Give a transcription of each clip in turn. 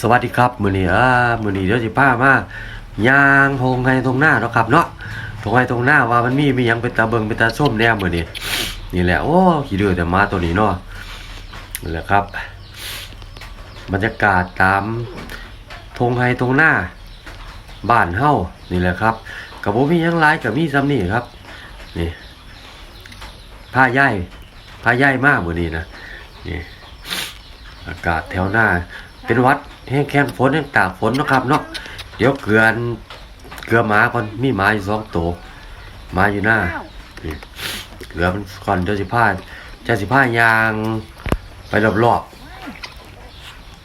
สวัสดีครับ มือนี้อ่ามือนี้เดี๋ยวสิป้ามายางทงไห้ทงหน้าเนาะครับเนาะทงไห้ทงหน้าว่ามันมีมียังเป็นตาเบิงเป็นตาส้มแน่มือนี้นี่แหละโอ้ขี้ดื้อแต่มาตัวนี้เนาะนี่แหละครับ บรรยากาศตามทงไห้ทงหน้า บ้านเฮานี่แหละครับกับผมมียังหลายกับมีซ้ำนี่ครับ นี่ผ้าย่ายผ้าย่ายมากมือนี้นะนี่อากาศแถวหน้าเป็นวัด แห้งแค้นฝนแห้งตากฝนนะครับเนาะเดี๋ยวเกลือนเกลือหมาก่อนมีหมาอยู่สองตัวหมาอยู่หน้าเกลือมันก่อนเจ้าสิพาเจ้าสิพายางไปรอบ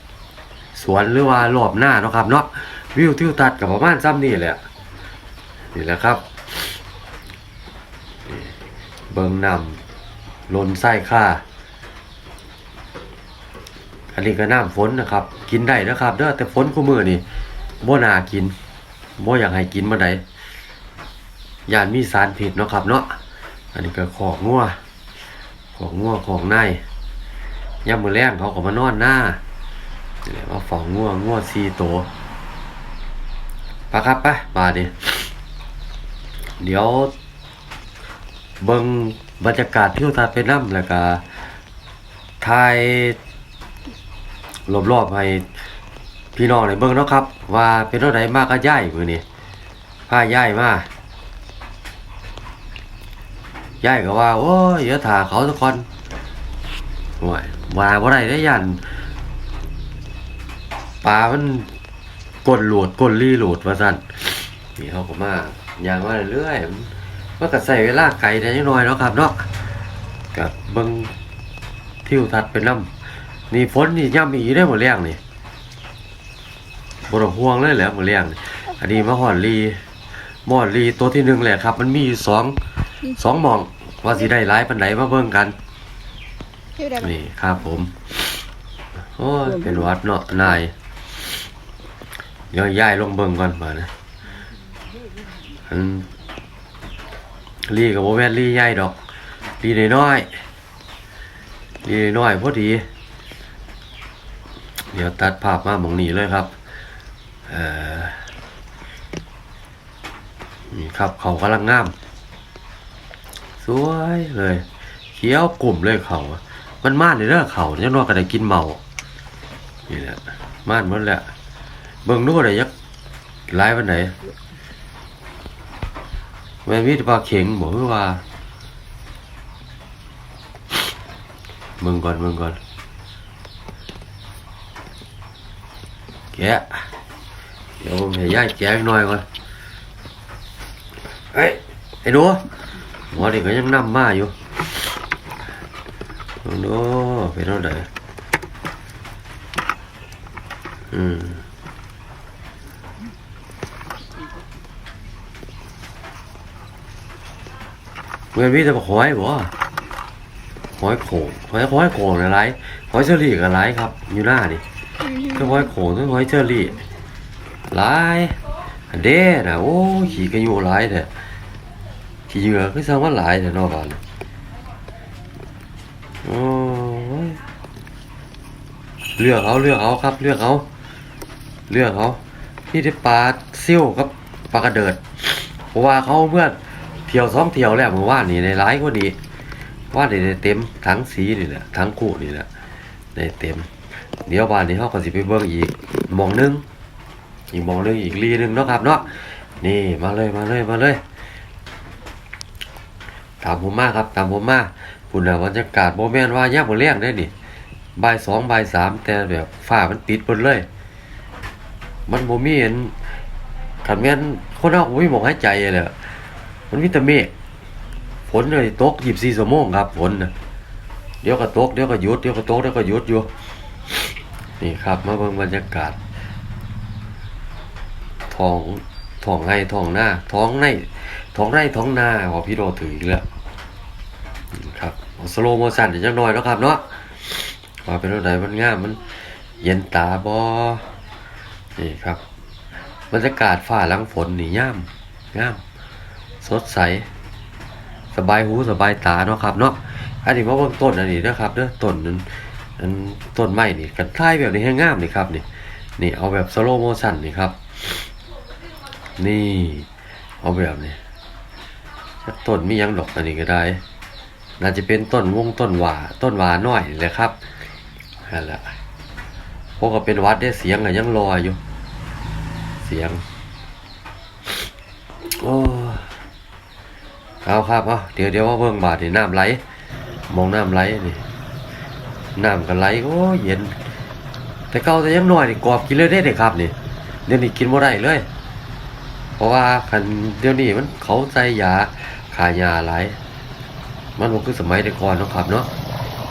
ๆสวนหรือว่ารอบหน้านะครับเนาะวิวทิวทัศน์กับประมาณซ้ำนี่แหละนี่แหละครับเบิงนำลนไส้ค่า อันนี้ก็น้ำฝนนะครับ กินได้นะครับเด้อแต่ฝนคู่มือนี่บ่น่ากินบ่อยากให้กินมาไดยานมีสารพิษเนาะครับเนาะอันนี้ก็ของงัวของงัวของในยามมื้อแรงเขาก็มานอนหน้านี่แหละว่าฝ่องงัวงัว4ตัวไปครับไปมาดิเดี๋ยวเบิงบรรยากาศทิวทัศน์ไปน้ำแล้วก็ถ่าย รอบๆให้พี่น้องในเบิ่งเนาะครับ ว่าเป็นเท่าใดมากก็ย่ายมือนี่ผ้าย่ายมาย่ายก็ว่า โอ้ยเดี๋ยวถ่าเขาทุกคนห่วยว่าบ่ได้ได้ยันปลามันกดโหลดกดรีโหลดว่าซั่นนี่เขาก็มาอย่างมาเรื่อยๆมันก็ใส่เวลาไกลได้นิดหน่อยเนาะครับเนาะกับเบิ่งทิวทัศน์เป็นน้ำ นี่ฝนนี่ย่ำอีได้หมดแรงนี่บรห่วงเลยแหละหมดแรงนี่อันนี้มะฮอนลีมอดลีตัวที่หนึ่งแหละครับ มันมีอยู่สองสองหมอง ว่าสิได้ร้ายปันไหนมาเบิ่งกันชื่อได้ไหมนี่ครับผม โอ้ยเป็นหวัดเนาะนายเดี๋ยวย้ายลงเบิ่งก่อนมานะอันลีกับโบแมนลีใหญ่ดอกลีน้อยๆลีน้อยๆพอดี เดี๋ยวตัดภาพมาหมองนี้เลยครับอ่อนี่ครับเขากำลังงาม สวยเลยเขียวกลุ่มเลยเขา มันม่านในเรื่องเขาเนี่ยนอกก็ไดกินเมา นี่แหละม่านหมดแหละเบิ่งนู้นอะได้ยักหลายวันไหนแม่นมีแต่ปลาเข็งบอกว่าเบิ่งก่อนเบิ่งก่อน แกะเดี๋ยวผมให้ย่ายแกะอีกหน่อยก่อนเฮ้ไอ้หนูหมอนี่ก็ยังนำมมาอยู่โอ้โหเป็นเท่าไหร่อืมเมื่อพี่จะบอกหอยบ่หอยโขงหอยหอยโขงอะไรหอยเชอรี่กับอะไรครับ อยู่หน้านี่ ก็หอยโขงต้องหอยเชอรี่หลายอันเด้นะโอ้ขี่กันอยู่หลายแต่ขี่เหยื่อคือซ้ำว่าหลายแต่นอกบ้านโอ้ยเลือกเอาเลือกเอาครับ เลือกเอาเลือกเอานี่ได้ปลาซิ่วกับปลากระเดิดเพราะว่าเขาเพื่อนเที่ยวสองเที่ยวแล้วเมื่อวานี่ในร้ายก็ดีว่านี่ได้เต็มทั้งสีนี่แหละทั้งคู่นี่แหละได้เต็ม เดี๋ยวบ้านนี้เขาก็สิไปเบิ่งอีกมองหนึงอีกมองหนึงอีกรีหนึงเนาะครับเนาะนี่มาเลยมาเลยมาเลย ตามผมมาครับตามผมมาคุณน่ะบรรยากาศโมแมนว่าย่ำหมดเลี้ยงได้นี่บ่ายสองบ่ายสามแต่แบบฟ้ามันปิดหมดเลย มันโมมีเห็นขันแม่นคนเราไม่มองหายใจเลยมันมีแต่เมฆฝนเลยตกยี่สิบสี่ชั่วโมงครับฝนนะเดี๋ยวก็ตกเดี๋ยวก็หยุดเดี๋ยวก็ตกเดี๋ยวก็หยุดอยู่ นี่ครับมาเบิ่งบรรยากาศท้องท้องไร่ท้องหน้าท้องในท้องไร่ท้องนาของพี่โดถืออีกแล้วครับสโลโมชันจังหน่อยเนาะครับเนาะว่าเป็นอะไรมันง่ามมัน เย็นตาบอนี่ครับบรรยากาศฝ่าหลังฝนนี่ย่ามงาม สดใส สบายหูสบายตาเนาะครับเนาะอันนี้มาเบิ่งต้นอันนี้นะครับเด้อต้นนั้น อันต้นไม้นี่กันท้ายแบบนี้ให้งามนี่ครับนี่นี่เอาแบบสโลโมชันนี่ครับ นี่เอาแบบนี้ต้นมียังดอกอันนี้ก็ได้ น่าจะเป็นต้นวงต้นหว่าต้นหว่าน้อยนี่แหละครับนั่นแหละพวกก็เป็นวัดได้เสียงอะยังรออยู่ เสียงโอ้เอาครับเอาเดี๋ยวเดี๋ยวว่าเบิ่งบาดนี่น้ำไหลมองน้ำไหลนี่ น้ำก็ไหลโอ้เย็น แต่เก่าแต่ยังน้อยนี่กรอบกินเลยได้เด็ครับนี่เดี๋ยวนี้กินบ่ได้เลย เพราะว่าคันเดี๋ยวนี้มันเขาใส่ยาขายาหลายมันบ่คือสมัยแต่ก่อนเนาะครับเนาะ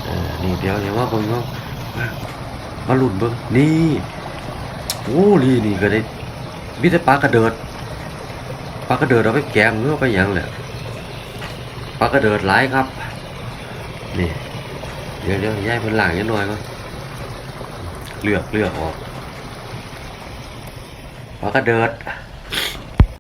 เออนี่เดี๋ยวเดี๋ยวว่าเบิ่งเนามามาลุ้นเบิ่งนี่โอ้นี่นี่ก็ได้มีแต่ปลากระเดิดปลากระเดิดเอาไปแกงหรือเอไปยังแหละปลากระเดิดหลายครับ นี่ เดี๋ยวเดี๋ยวย้ายเพิ่นล้างนิดหน่อยก่อนเลือกเลือกออกปลากระเดิด